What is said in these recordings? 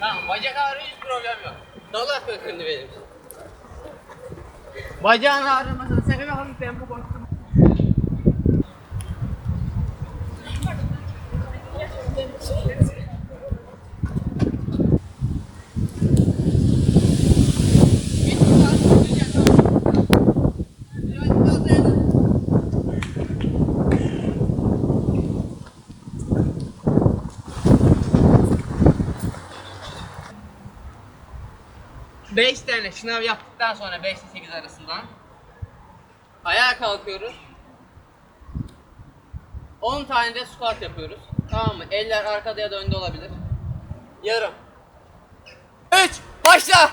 Tamam bacak ağrıyor hiç problem yok. Dalak bakındı benim. Bacağın ağrımasının sebebi hafif tempo kontrol. 5 tane şınav yaptıktan sonra 5 ile 8 arasından ayağa kalkıyoruz. 10 tane de squat yapıyoruz. Tamam mı? Eller arkada ya da önde olabilir. Yarım. 3 başla.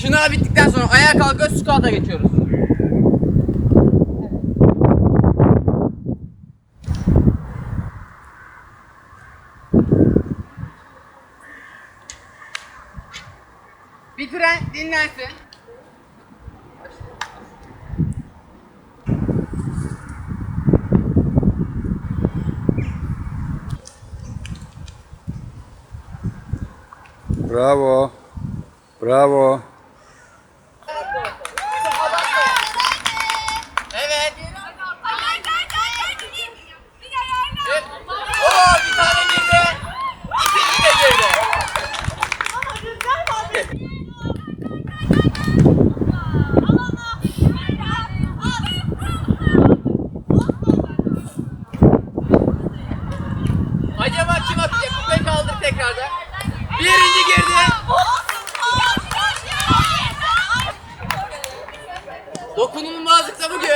Şınav bittikten sonra ayağa kalkıyoruz squat'a geçiyoruz. Bitiren dinlensin. Bravo. Bravo. Evet. Oo bir tane girdi. İkinci de girdi. Acaba kim atacak? Kupayı kaldır tekrardan. Birinci girdi. Dokunulmazlıkta bugün